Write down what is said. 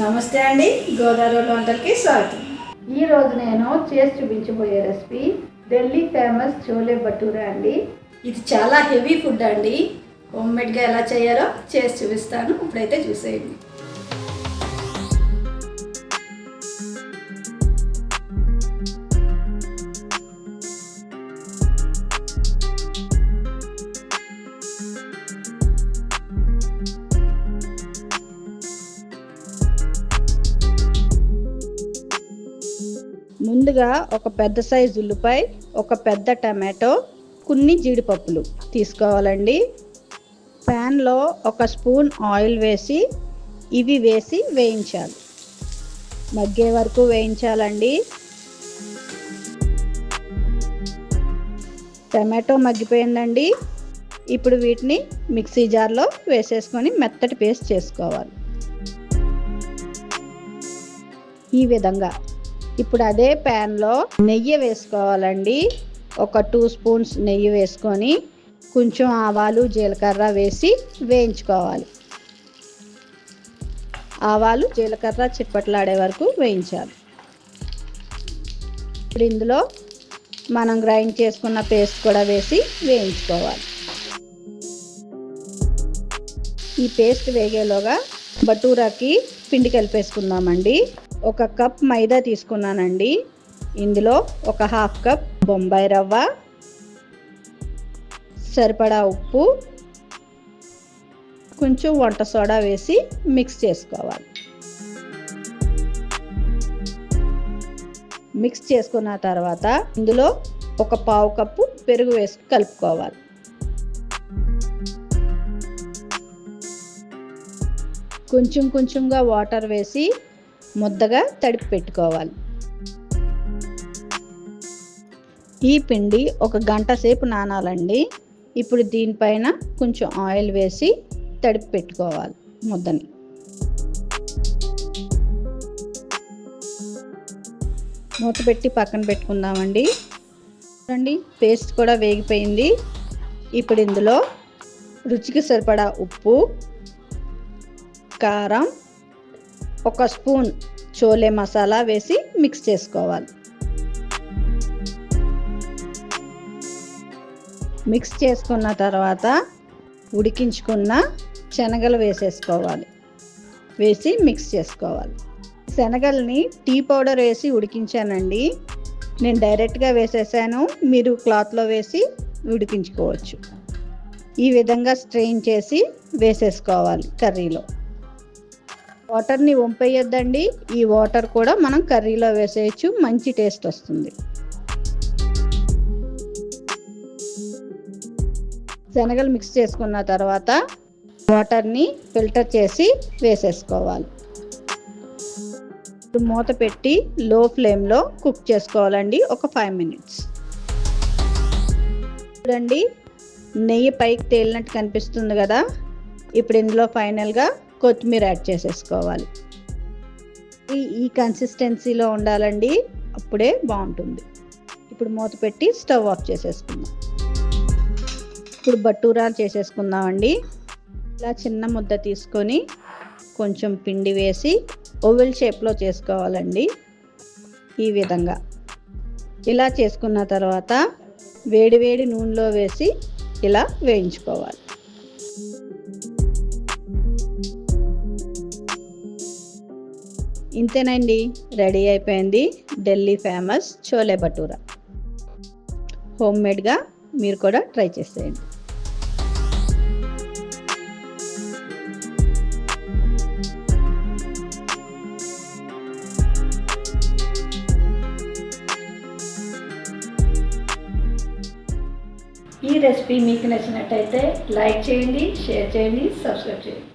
నమస్తే అండి గోదావరి వంటలకి స్వాగతం. ఈ రోజు నేను చేసి చూపించబోయే రెసిపీ ఢిల్లీ ఫేమస్ చోలే భటూరా అండి. ఇది చాలా హెవీ ఫుడ్ అండి. హోమ్ మేడ్గా ఎలా చేయాలో చేసి చూపిస్తాను. ఇప్పుడైతే చూసేయండి. ముందుగా ఒక పెద్ద సైజు ఉల్లిపాయ ఒక పెద్ద టమాటో కొన్ని జీడిపప్పులు తీసుకోవాలండి. ప్యాన్లో ఒక స్పూన్ ఆయిల్ వేసి ఇవి వేసి వేయించాలి. మగ్గే వరకు వేయించాలండి. టమాటో మగ్గిపోయిందండి. ఇప్పుడు వీటిని మిక్సీ జార్లో వేసేసుకొని మెత్తటి పేస్ట్ చేసుకోవాలి. ఈ విధంగా ఇప్పుడు అదే ప్యాన్లో నెయ్యి వేసుకోవాలండి. ఒక టూ స్పూన్స్ నెయ్యి వేసుకొని కొంచెం ఆవాలు జీలకర్ర వేసి వేయించుకోవాలి. ఆవాలు జీలకర్ర చిట్పట్లాడే వరకు వేయించాలి. ఇప్పుడు ఇందులో మనం గ్రైండ్ చేసుకున్న పేస్ట్ కూడా వేసి వేయించుకోవాలి. ఈ పేస్ట్ వేగేలోగా బటూరాకి పిండి కలిపేసుకుందామండి. ఒక కప్ మైదా తీసుకున్నానండి. ఇందులో ఒక హాఫ్ కప్ బొంబాయి రవ్వ సరిపడా ఉప్పు కొంచెం వంట సోడా వేసి మిక్స్ చేసుకోవాలి. మిక్స్ చేసుకున్న తర్వాత ఇందులో ఒక పావు కప్పు పెరుగు వేసి కలుపుకోవాలి. కొంచెం కొంచెంగా వాటర్ వేసి ముద్దగా తడిపి పెట్టుకోవాలి. ఈ పిండి ఒక గంట సేపు నానాలండి. ఇప్పుడు దీనిపైన కొంచెం ఆయిల్ వేసి తడిపి పెట్టుకోవాలి ముద్దని. మూత పెట్టి పక్కన పెట్టుకుందామండి. చూడండి పేస్ట్ కూడా వేగిపోయింది. ఇప్పుడు ఇందులో రుచికి సరిపడా ఉప్పు కారం ఒక స్పూన్ చోలే మసాలా వేసి మిక్స్ చేసుకోవాలి. మిక్స్ చేసుకున్న తర్వాత ఉడికించుకున్న శనగలు వేసేసుకోవాలి. వేసి మిక్స్ చేసుకోవాలి. శనగల్ని టీ పౌడర్ వేసి ఉడికించానండి. నేను డైరెక్ట్గా వేసేసాను. మీరు క్లాత్లో వేసి ఉడికించుకోవచ్చు. ఈ విధంగా స్ట్రెయిన్ చేసి వేసేసుకోవాలి కర్రీలో. వాటర్ని వంపేయొద్దండి. ఈ వాటర్ కూడా మనం కర్రీలో వేసేయచ్చు. మంచి టేస్ట్ వస్తుంది. శనగలు మిక్స్ చేసుకున్న తర్వాత వాటర్ని ఫిల్టర్ చేసి వేసేసుకోవాలి. ఇప్పుడు మూత పెట్టి లో ఫ్లేమ్లో కుక్ చేసుకోవాలండి. ఒక ఫైవ్ మినిట్స్. చూడండి నెయ్యి పైకి తేలినట్టు కనిపిస్తుంది కదా. ఇప్పుడు ఇందులో ఫైనల్గా కొత్తిమీర యాడ్ చేసేసుకోవాలి. ఈ ఈ కన్సిస్టెన్సీలో ఉండాలండి. అప్పుడే బాగుంటుంది. ఇప్పుడు మూత పెట్టి స్టవ్ ఆఫ్ చేసేసుకుందాం. ఇప్పుడు బట్టూరాలు చేసేసుకుందామండి. ఇలా చిన్న ముద్ద తీసుకొని కొంచెం పిండి వేసి ఓవెల్ షేప్లో చేసుకోవాలండి. ఈ విధంగా. ఇలా చేసుకున్న తర్వాత వేడివేడి నూనెలో వేసి ఇలా వేయించుకోవాలి. ఇంతేనండి రెడీ అయిపోయింది ఢిల్లీ ఫేమస్ చోలే భటూరా హోమ్ మేడ్గా మీరు కూడా ట్రై చేసేయండి. ఈ రెసిపీ మీకు నచ్చినట్టయితే లైక్ చేయండి షేర్ చేయండి సబ్స్క్రైబ్ చేయండి.